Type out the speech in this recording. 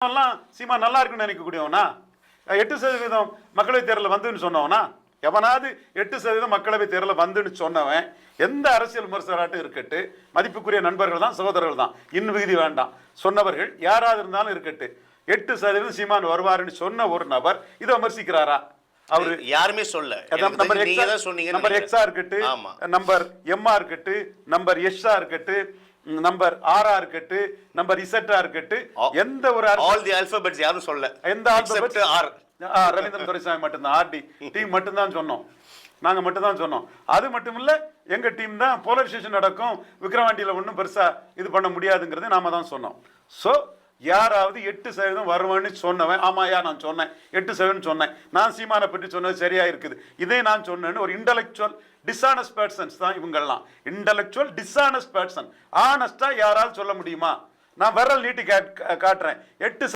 எல்லாம் சீமா நல்லா இருக்குன்னு நினைக்கக்கூடியவனா? எட்டு சதவீதம் மக்களவை தேர்தலில் வந்துன்னு சொன்னவனா? எவனாவது எட்டு சதவீதம் மக்களவை தேர்தலில் வந்துன்னு சொன்னவன் எந்த அரசியல் விமர்சகராட்டும் இருக்கட்டு மதிப்புக்குரிய நண்பர்கள் தான் சகோதரர்கள் தான். இன்னும் விகுதி வேண்டாம். சொன்னவர்கள் யாராவது இருந்தாலும் இருக்கட்டு. எட்டு சதவீதம் சீமான் வருவாருன்னு சொன்ன ஒரு நபர் இதை விமர்சிக்கிறாரா? அவரு யாருமே சொல்ல நம்பர் எக்ஸா இருக்கட்டு நம்பர் எம்ஆ இருக்கட்டு நம்பர் எஸ்ஆ இருக்கட்டு நம்பர் ஆரா இருக்கட்டு நம்பர் இசட்டா இருக்கட்டு எந்த ஒரு ஆல் தி ஆல்பபெட்ஸ் யாரும் சொல்ல எந்த? எக்ஸெப்ட் ஆர் ஆ, ரவீந்திரன் துரைசாமி மட்டும்தான் ஆர்டி டீம் மட்டும்தான் சொன்னோம். நாங்க மட்டும்தான் சொன்னோம். அது மட்டும் இல்ல எங்க டீம் தான் போலரைசேஷன் நடக்கும் விக்ரவாண்டியில ஒன்றும் பெருசா இது பண்ண முடியாதுங்கிறது நாம தான் சொன்னோம். ஸோ யாராவது எட்டு சதவீதம் வருவேன்னு சொன்னவன் ஆமாயா நான் சொன்னேன். எட்டு சதவீதம் சொன்னேன். நான் சீமானை பற்றி சொன்னது சரியா இருக்குது. இதே நான் சொன்னேன்னு ஒரு இன்டலெக்சுவல் டிஸ்ஆனஸ்ட் பர்சன்ஸ் தான் இவங்கெல்லாம் இன்டலெக்சுவல் டிஸ்ஆனஸ்ட் பர்சன் ஆனஸ்டாக யாராவது சொல்ல முடியுமா? நான் விரல் நீட்டி காட்- காட்டுறேன். எட்டு